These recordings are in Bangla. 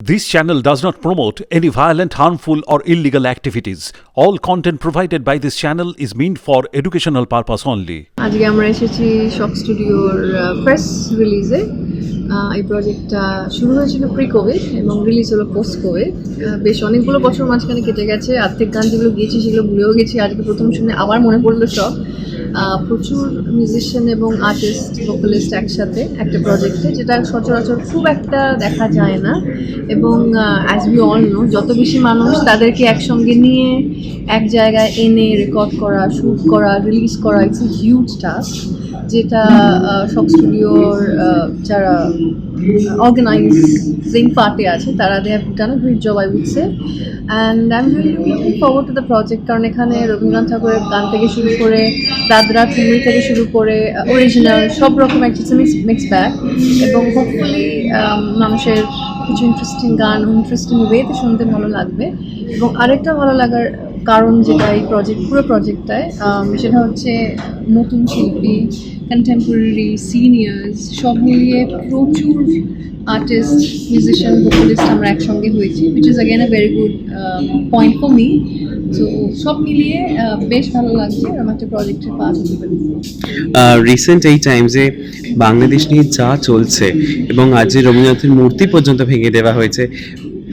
This channel does not promote any violent, harmful, or illegal activities. All content provided by this channel is meant for educational purpose only. আজকে আমরা এসেছি শক স্টুডিওর প্রেস রিলিজে এই প্রজেক্টটা শুরু হয়েছিল প্রি কোভিড এবং রিলিজ হলো পোস্ট কোভিড বেশ অনেকগুলো বছর মাঝখানে কেটে গেছে আর্থিক গান যেগুলো গিয়েছি সেগুলো ভুলেও গেছি আজকে প্রথম শুনে আবার মনে পড়ল সব প্রচুর মিউজিশিয়ান এবং আর্টিস্ট ভোকালিস্ট একসাথে একটা প্রজেক্টে যেটা সচরাচর খুব একটা দেখা যায় না। এবং অ্যাজ বি অল নো যত বেশি মানুষ তাদেরকে একসঙ্গে নিয়ে এক জায়গায় এনে রেকর্ড করা শ্যুট করা রিলিজ করা ইটস হিউজ টাস্ক যেটা সব স্টুডিওর যারা অর্গানাইজিং পার্টে আছে, তারা they have done a great job I and I am really looking forward to the project কারণ এখানে রবীন্দ্রনাথ ঠাকুরের গান থেকে শুরু করে, দাদরা ঠুমরি থেকে শুরু করে অরিজিনাল সব রকম একটা মিক্স মিক্স ব্যাগ এবং হোপফুলি মানুষের কিছু ইন্টারেস্টিং গান ইন্টারেস্টিং ওয়েতে শুনতে ভালো লাগবে। এবং আরেকটা ভালো লাগার কারণ যেটা এই প্রজেক্ট পুরো প্রজেক্টটায় সেটা হচ্ছে নতুন শিল্পী কন্টেম্পোরারি সিনিয়র্স সব মিলিয়ে প্রচুর আর্টিস্ট মিউজিশিয়ান ভোকালিস্ট আমরা একসঙ্গে হয়েছি which is again a very good point for me তো সব মিলিয়ে বেশ ভালো লাগছে আমার একটা প্রজেক্টের হতে রিসেন্ট এই টাইমসে বাংলাদেশ নিয়ে যা চলছে এবং আজ যে রবীন্দ্রনাথের মূর্তি পর্যন্ত ভেঙে দেওয়া হয়েছে,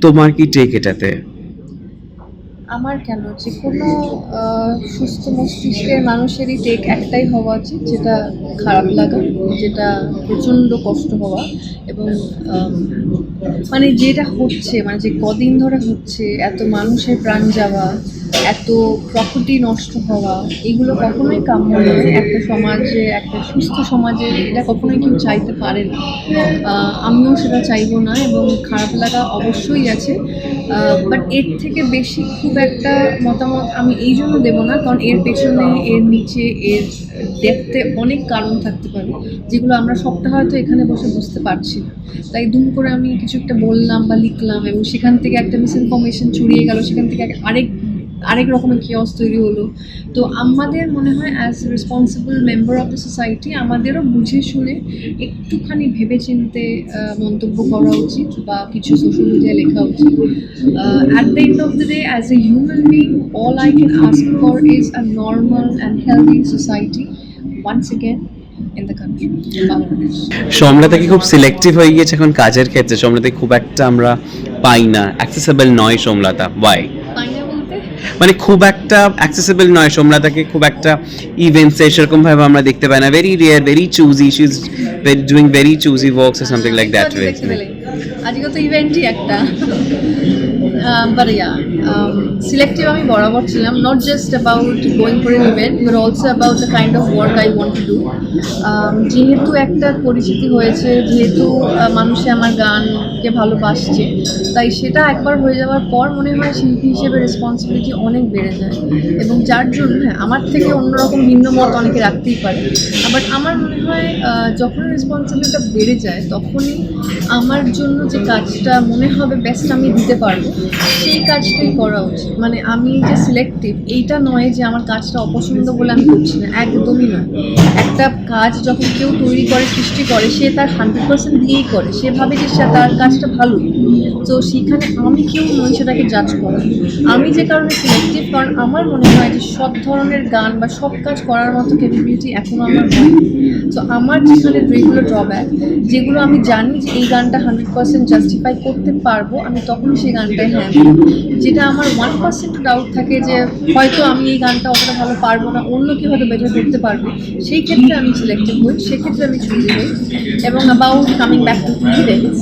তোমার কি টেক এটাতে? আমার কেন? যে কোনো সুস্থ মস্তিষ্কের মানুষেরই টেক একটাই হওয়া উচিত, যেটা খারাপ লাগা, যেটা প্রচণ্ড কষ্ট হওয়া এবং মানে যেটা হচ্ছে মানে যে কদিন ধরে হচ্ছে, এত মানুষের প্রাণ যাওয়া এত প্রকৃতি নষ্ট হওয়া, এগুলো কখনোই কাম্য নয় একটা সমাজে, একটা সুস্থ সমাজে এটা কখনোই কেউ চাইতে পারে না। আমিও সেটা চাইব না এবং খারাপ লাগা অবশ্যই আছে। বাট এর থেকে বেশি খুব একটা মতামত আমি এই জন্য দেবো না, কারণ এর পেছনে, এর নিচে, এর দেখতে অনেক কারণ থাকতে পারে, যেগুলো আমরা সবটা হয়তো এখানে বসে বুঝতে পারছি না। তাই দুম করে আমি কিছু একটা বললাম বা লিখলাম এবং সেখান থেকে একটা মিসইনফরমেশন ছড়িয়ে গেল, সেখান থেকে আরেক আরেক রকমের কিয়স তৈরি হলো। তো আমাদের মনে হয় as responsible member of the society আমাদেরও বুঝে শুনে একটুখানি ভেবে চিনতে মন্তব্য করা উচিত বা কিছু সোশ্যাল মিডিয়ায় লেখা উচিত। At the end of the day as a human being all I can ask for is a normal and healthy society once again country কি খুব সিলেক্টিভ হয়ে গিয়েছে এখন কাজের ক্ষেত্রে সমলাতে খুব একটা আমরা পাই না অ্যাক্সেসেবল নয় সমলাতা ওয়াই মানে খুব একটা অ্যাক্সেসেবল নয় সোমরাতাকে খুব একটা ইভেন্টসে সেরকম ভাবে আমরা দেখতে পাই না। Very rare very choosy she is doing very choosy works or something like that way আজকে তো ইভেন্টই একটা। বাট ইয়া সিলেক্টিভ আমি বরাবর ছিলাম not just about going for an event but also about the kind of work I want to do যেহেতু একটা পরিচিতি হয়েছে, যেহেতু মানুষে আমার গানকে ভালোবাসছে, তাই সেটা একবার হয়ে যাওয়ার পর মনে হয় শিল্পী হিসেবে রেসপন্সিবিলিটি অনেক বেড়ে যায়। এবং যার জন্য হ্যাঁ আমার থেকে অন্যরকম ভিন্ন মত অনেকে রাখতেই পারে। বাট আমার মনে হয় যখন রেসপন্সিবিলিটিটা বেড়ে যায়, তখনই আমার জন্য যে কাজটা মনে হবে বেস্ট আমি দিতে পারব। সেই কাজটাই করা উচিত। মানে আমি যে সিলেক্টিভ এইটা নয় যে আমার কাজটা অপছন্দ বলে আমি করছি না, একদমই নয়। একটা কাজ যখন কেউ তৈরি করে, সৃষ্টি করে, সে তার হান্ড্রেড পার্সেন্ট দিয়েই করে, সে ভাবে যে সে তার কাজটা ভালো তো সেখানে আমি কেউ নই সেটাকে জাজ করা। আমি যে কারণে সিলেক্টিভ কারণ আমার মনে হয় যে সব ধরনের গান বা সব কাজ করার মতো ক্যাপাবিলিটি এখনও আমার হয় তো আমার যেখানে যেগুলো ড্রব্যাক যেগুলো আমি জানি যে এই গানটা হান্ড্রেড পার্সেন্ট জাস্টিফাই করতে পারব, আমি তখন সেই গানটাই হ্যাঁ যেটা আমার ওয়ান পার্সেন্ট ডাউট থাকে যে হয়তো আমি এই গানটা অতটা ভালো পারব না, অন্য কেউ হয়তো বেটার করতে পারব। সেই ক্ষেত্রে আমি সিলেক্টেড হই সেক্ষেত্রে আমি চুজ হই এবং about coming back to events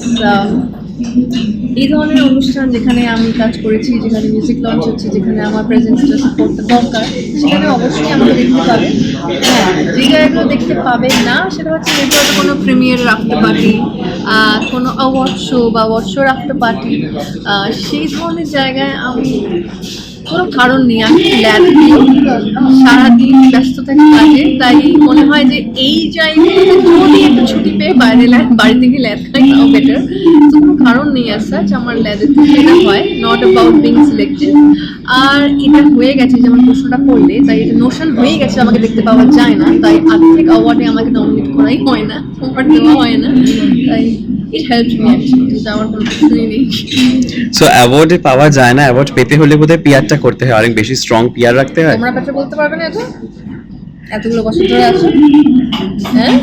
এই ধরনের অনুষ্ঠান যেখানে আমি কাজ করেছি, যেখানে মিউজিক লঞ্চ হচ্ছে, যেখানে আমার প্রেজেন্সটা সাপোর্ট দরকার, সেখানে অবশ্যই আমাকে দেখতে পাবে হ্যাঁ যে জায়গাগুলো দেখতে পাবে না, সেটা হচ্ছে যেহেতু হয়তো কোনো প্রিমিয়ার রাখতে পার্টি কোনো অ্যাওয়ার্ড শো বা অ্যাওয়ার্ড শোর আফটার পার্টি সেই ধরনের জায়গায় আমি কোনো কারণ নেই, আমি ল্যাব সারাদিন ব্যস্ত থাকি কাজে, তাই মনে হয় যে এই জায়গায় যদি একটু ছুটি পেয়ে বাইরে ল্যাব বাড়ি থেকে ল্যাব খাই, তাও বেটার তো কোনো কারণ নেই আর সাচ আমার ল্যাবের থেকে হয় নট অ্যাবাউট বিং সিলেক্টেড আর এটা হয়ে গেছে যেমন প্রশ্নটা করলে তাই এটা নোশন হয়ে গেছে আমাকে দেখতে পাওয়া যায় না। তাই আর্থিক অ্যাওয়ার্ডে আমাকে নমিনেট করাই হয় না অ্যাওয়ার্ড দেওয়া হয় না। তাই ইট হেল্প মি অ্যাকচুয়ালি যাওয়ার কোনো কিছুই নেই। সো অ্যাওয়ার্ডে পাওয়া যায় না অ্যাওয়ার্ড পেতে হলে বোধহয় পিয়ারটা করতে হয় অনেক বেশি স্ট্রং পিয়ার রাখতে হয়। তোমরা বলতে পারবে না এটা? এতগুলো বছর ধরে আছো। হ্যাঁ?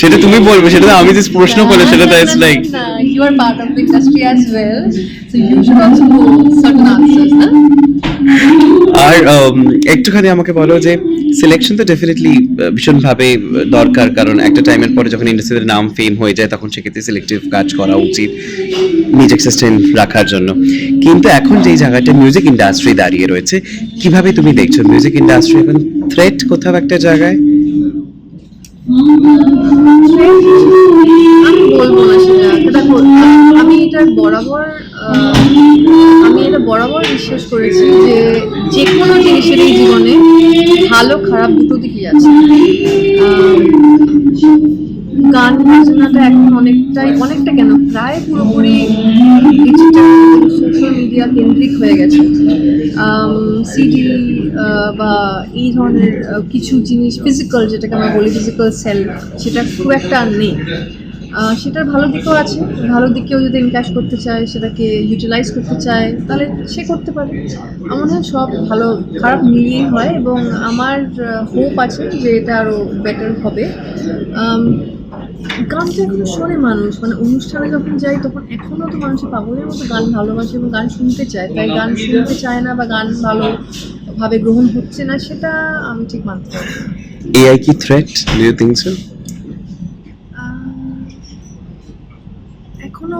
সেটা তুমি বলবে সেটা আমি যে প্রশ্ন করলে সেটা like You are part of the industry as well, so you should also know certain answers, না? আর um, একটুখানি আমাকে বলো যে সিলেকশন তো ডেফিনেটলি ভীষণভাবে দরকার কারণ একটা টাইমের পরে যখন ইন্ডাস্ট্রিতে নাম ফেম হয়ে যায় তখন সেক্ষেত্রে সিলেক্টিভ কাজ করা উচিত নিজেকে সাস্টেন রাখার জন্য কিন্তু এখন যেই জায়গাটা মিউজিক ইন্ডাস্ট্রি দাঁড়িয়ে রয়েছে কীভাবে তুমি দেখছ মিউজিক ইন্ডাস্ট্রি এখন থ্রেট কোথাও একটা জায়গায় আমি বলব না সেটা। দেখো আমি এটা বরাবর আমি এটা বরাবর বিশ্বাস করেছি যে যে কোনো জিনিসেরই জীবনে ভালো, খারাপ দুটো দিকই আছে। গান বাজনাটা এখন অনেকটাই, অনেকটা কেন? প্রায় পুরোপুরি ডিজিটাল সোশ্যাল মিডিয়া কেন্দ্রিক হয়ে গেছে। সিডি বা এই ধরনের কিছু জিনিস ফিজিক্যাল যেটাকে আমরা বলি ফিজিক্যাল সেল সেটা খুব একটা নেই। সেটার ভালো দিকও আছে। ভালো দিকেও যদি এনক্যাশ করতে চায়, সেটাকে ইউটিলাইজ করতে চায়, তাহলে সে করতে পারে। আমার মনে হয় সব ভালো, খারাপ মিলিয়েই হয় এবং আমার হোপ আছে যে এটা আরও বেটার হবে। গানটা এখন শোনে মানুষ। মানে অনুষ্ঠানে যখন যাই, তখন এখনও তো মানুষের পাগলের মতো গান ভালোবাসে এবং গান শুনতে চায়। তাই গান শুনতে চায় না বা গান ভালোভাবে গ্রহণ হচ্ছে না, সেটা আমি ঠিক মানতে পারি। এআই কি threat do you think so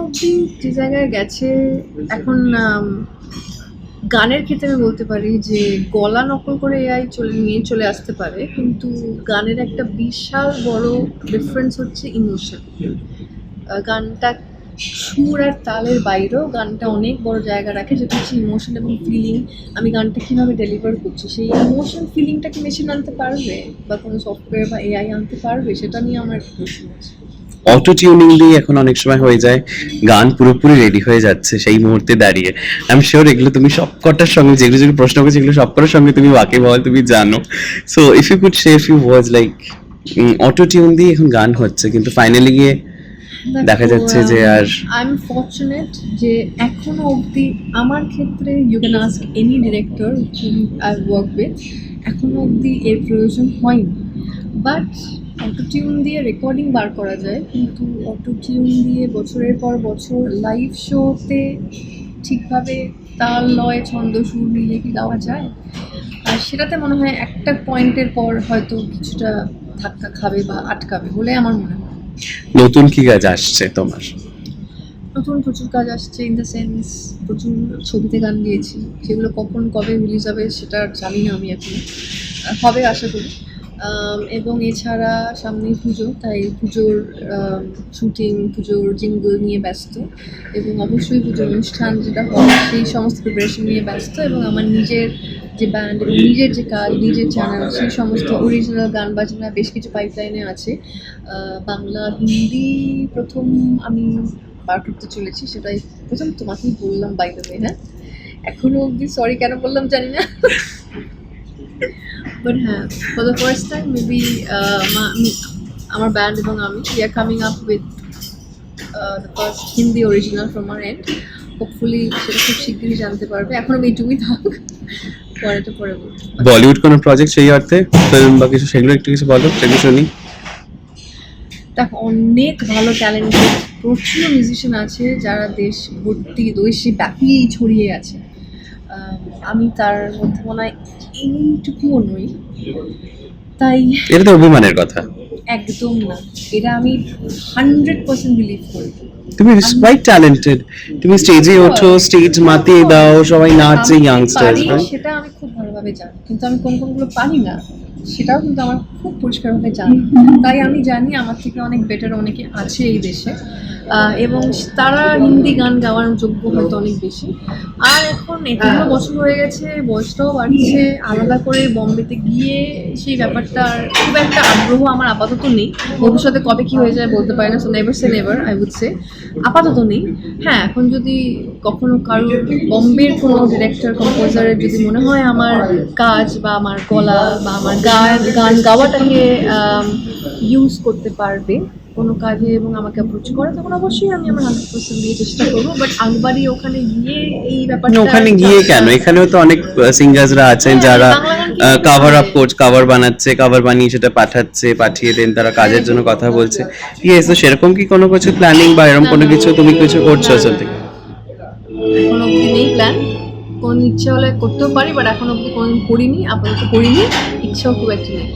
অবধি যে জায়গায় গেছে, এখন গানের ক্ষেত্রে আমি বলতে পারি যে গলা নকল করে এআই চলে, নিয়ে চলে আসতে পারে, কিন্তু গানের একটা বিশাল বড় ডিফারেন্স হচ্ছে ইমোশন গানটা সুর আর তালের বাইরেও গানটা অনেক বড় জায়গা রাখে, যেটা হচ্ছে ইমোশন এবং ফিলিং আমি গানটা কীভাবে ডেলিভার করছি, সেই ইমোশন ফিলিংটা কি মেশিন আনতে পারবে? বা কোনো সফটওয়্যার বা এআই আনতে পারবে? সেটা নিয়ে আমার একটা প্রশ্ন আছে। অটো টিউনিং দিয়ে এখন অনেক সময় হয়ে যায়, গান পুরোপুরি রেডি হয়ে যাচ্ছে সেই মুহূর্তে দাঁড়িয়ে। আমি শিওর এগুলো তুমি সব কটার সঙ্গে, যেগুলো যেগুলো প্রশ্ন করছি, এগুলো সব কটার সঙ্গে তুমি ওয়াকে বল তুমি জানো। So if you could say you was like auto tune দিয়ে এখন গান হচ্ছে, কিন্তু ফাইনালি গিয়ে দেখা যাচ্ছে যে আর আই এম ফর্চুনেট যে এখনও অবধি আমার ক্ষেত্রে you can ask any director I work with এখনও অবধি এর প্রয়োজন হয়নি। বাট অটো টিউন দিয়ে রেকর্ডিং বার করা যায় কিন্তু অটো টিউন দিয়ে বছরের পর বছর লাইভ শোতে ঠিকভাবে তাল লয় ছন্দ সুর মিলিয়ে কি গাওয়া যায়? আর সেটাতে মনে হয় একটা পয়েন্টের পর হয়তো কিছুটা ধাক্কা খাবে বা আটকাবে বলে আমার মনে হয়। নতুন কি কাজ আসছে তোমার? নতুন প্রচুর কাজ আসছে ইন দ্য সেন্স প্রচুর ছবিতে গান গিয়েছি। সেগুলো কখন কবে রিলিজ হবে সেটা জানি না আমি এখন। হবে আশা করি। এবং এছাড়া সামনেই পুজো, তাই পুজোর শুটিং পুজোর জিঙ্গল নিয়ে ব্যস্ত। এবং অবশ্যই পুজোর অনুষ্ঠান যেটা হয়, সেই সমস্ত প্রিপারেশন নিয়ে ব্যস্ত। এবং আমার নিজের যে ব্যান্ড এবং নিজের যে কাজ, নিজের চ্যানেল সেই সমস্ত অরিজিনাল গান বাজনা বেশ কিছু পাইপলাইনে আছে। বাংলা, হিন্দি প্রথম আমি বার করতে চলেছি, সেটাই প্রথম তোমাকেই বললাম বাই দ্য ওয়ে হ্যাঁ? এখনও অবধি সরি কেন বললাম জানি না। বাট হ্যাঁ for the first time maybe আমার ব্যান্ড এবং আমি we are coming up with the first Hindi original from our end hopefully সেটা খুব শীঘ্রই জানতে পারবে। এখন আমি এইটুকুই থাক পরে বলব। বলিউড কোনো প্রজেক্ট সেই অর্থে ফিল্ম বা কিছু সেগুলো একটু কিছু বলো সেগুলো শুনি দেখো অনেক ভালো ট্যালেন্টেড প্রচুর মিউজিশিয়ান আছে যারা দেশ ভর্তি দেশে ব্যাপী ছড়িয়ে আছে। আম, তার মধ্যে মনে হয় এইটুকুও নই তাই এটা তো অভিমানের কথা। একদম না। এটা আমি হান্ড্রেড পার্সেন্ট বিলিভ করি। তুমি কোয়াইট ট্যালেন্টেড তুমি স্টেজে ওঠো স্টেজ মাতিয়ে দাও সবাই নাচে ইয়াংস্টার্স সেটা আমি খুব ভালোভাবে জানি। কিন্তু আমি কোন কোনগুলো পারি না সেটাও কিন্তু আমার খুব পরিষ্কারভাবে জানি। তাই আমি জানি আমার থেকে অনেক বেটার অনেকে আছে এই দেশে। এবং তারা হিন্দি গান গাওয়ার যোগ্য হয়তো অনেক বেশি। আর এখন এতগুলো বছর হয়ে গেছে বয়সটাও বাড়ছে আলাদা করে বম্বেতে গিয়ে সেই ব্যাপারটা আর খুব একটা আগ্রহ আমার আপাতত নেই। ভবিষ্যতে কবে কি হয়ে যায় বলতে পারি না so never say never I would say আপাতত নেই। হ্যাঁ এখন যদি কখনো কারোর বম্বের কোনো ডিরেক্টর কম্পোজারের যদি মনে হয় আমার কাজ বা আমার গলা বা আমার গান গান গাওয়াটাকে আম, ইউজ করতে পারবে কোনো কাজে এবং আমাকে অ্যাপ্রোচ করে তখন অবশ্যই আমি আমার হান্ড্রেড পার্সেন্ট দিয়ে চেষ্টা করব। বাট আকবারই ওখানে গিয়ে এই ব্যাপারটা ওখানে গিয়ে কেন? এখানেও তো অনেক সিঙ্গার্সরা আছেন হ্যাঁ, যারা কাভার? আপ করছে কাভার বানাচ্ছে কাভার বানিয়ে সেটা পাঠাচ্ছে পাঠিয়ে দেন তারা কাজের জন্য কথা বলছে। ইয়েস তো সেরকম কি কোনো কিছু প্ল্যানিং বা এরকম কোনো কিছু তুমি কিছু করছ আসল থেকে এখন অবধি নেই প্ল্যান কোন ইচ্ছে হলে করতেও পারি বাট এখন অবধি কোনো করিনি আপাতত করিনি। ইচ্ছেও খুব একটা নেই।